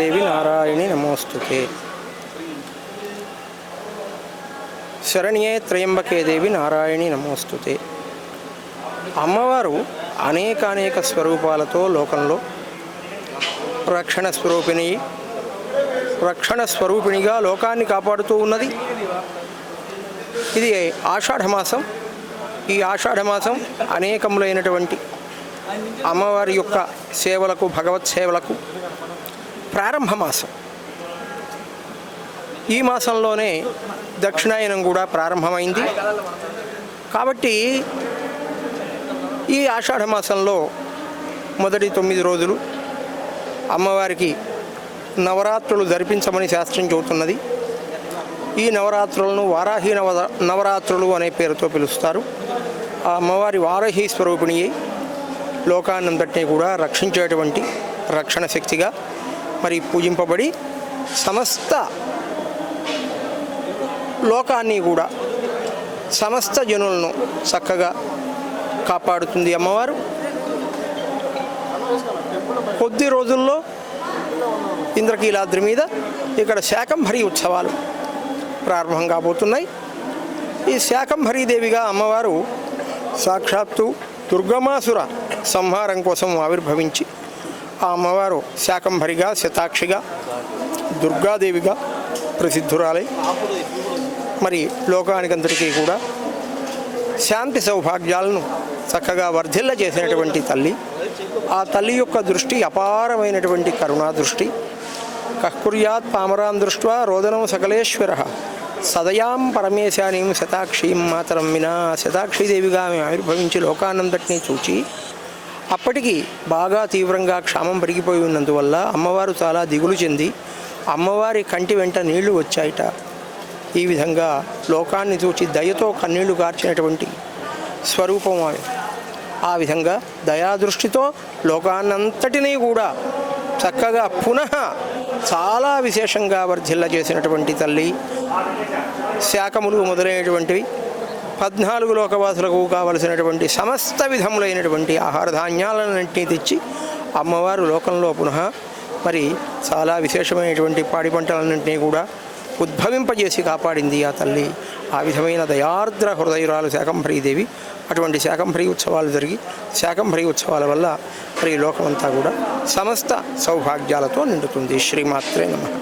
దేవి నారాయణి నమోస్తుతే. శరణ్యే త్రయంబకే దేవి నారాయణి నమోస్తుతే. అమ్మవారు అనేక అనేక స్వరూపాలతో లోకంలో రక్షణ స్వరూపిణి రక్షణ స్వరూపిణిగా లోకాన్ని కాపాడుతూ ఉన్నది. ఇది ఆషాఢమాసం ఈ ఆషాఢమాసం అనేకములైనటువంటి అమ్మవారి యొక్క సేవలకు భగవత్ సేవలకు ప్రారంభ మాసం. ఈ మాసంలోనే దక్షిణాయనం కూడా ప్రారంభమైంది. కాబట్టి ఈ ఆషాఢ మాసంలో మొదటి తొమ్మిది రోజులు అమ్మవారికి నవరాత్రులు జరిపించమని శాస్త్రం చెబుతున్నది. ఈ నవరాత్రులను వారాహి నవ నవరాత్రులు అనే పేరుతో పిలుస్తారు. ఆ అమ్మవారి వారాహి స్వరూపిణి అయి లోకాన్నంతటినీ కూడా రక్షించేటువంటి రక్షణ శక్తిగా మరి పూజింపబడి సమస్త లోకాన్ని కూడా సమస్త జనులను చక్కగా కాపాడుతుంది అమ్మవారు. కొద్ది రోజుల్లో ఇంద్రకీలాద్రి మీద ఇక్కడ శాకంభరి ఉత్సవాలు ప్రారంభం కాబోతున్నాయి. ఈ శాకంభరీదేవిగా అమ్మవారు సాక్షాత్తు దుర్గమాసుర సంహారం కోసం ఆవిర్భవించి ఆ అమ్మవారు శాకంభరిగా శతాక్షిగా దుర్గాదేవిగా ప్రసిద్ధురాలై మరి లోకానికంతటికీ కూడా శాంతి సౌభాగ్యాలను చక్కగా వర్ధిల్ల చేసినటువంటి తల్లి. ఆ తల్లి యొక్క దృష్టి అపారమైనటువంటి కరుణా దృష్టి. కహ్కుర్యాత్ పామరాం దృష్ట్యా రోదనం సకలేశ్వర. సదయాం పరమేశానీం శతాక్షీం మాతరం వినా శతాక్షీదేవిగా ఆమె ఆవిర్భవించి లోకానంతటినీ చూచి అప్పటికి బాగా తీవ్రంగా క్షామం పెరిగిపోయి ఉన్నందువల్ల అమ్మవారు చాలా దిగులు చెంది అమ్మవారి కంటి వెంట నీళ్ళు వచ్చాయట. ఈ విధంగా లోకాన్ని చూచి దయతో కన్నీళ్ళు కార్చినటువంటి స్వరూపం ఆమె. ఆ విధంగా దయాదృష్టితో లోకాన్నంతటినీ కూడా చక్కగా పునః చాలా విశేషంగా వర్ధిల్ల చేసినటువంటి తల్లి శాఖములు మొదలైనటువంటివి. పద్నాలుగు లోకవాసులకు కావలసినటువంటి సమస్త విధములైనటువంటి ఆహార ధాన్యాలన్నింటినీ తెచ్చి అమ్మవారు లోకంలో పునః మరి చాలా విశేషమైనటువంటి పాడి పంటలన్నింటినీ కూడా ఉద్భవింపజేసి కాపాడింది ఆ తల్లి. ఆ విధమైన దయార్ద్ర హృదయురాలు శాకంభరీదేవి. అటువంటి శాకంభరీ ఉత్సవాలు జరిగి శాకంభరీ ఉత్సవాల వల్ల మరి లోకమంతా కూడా సమస్త సౌభాగ్యాలతో నిండుతుంది. శ్రీమాత్రే నమః.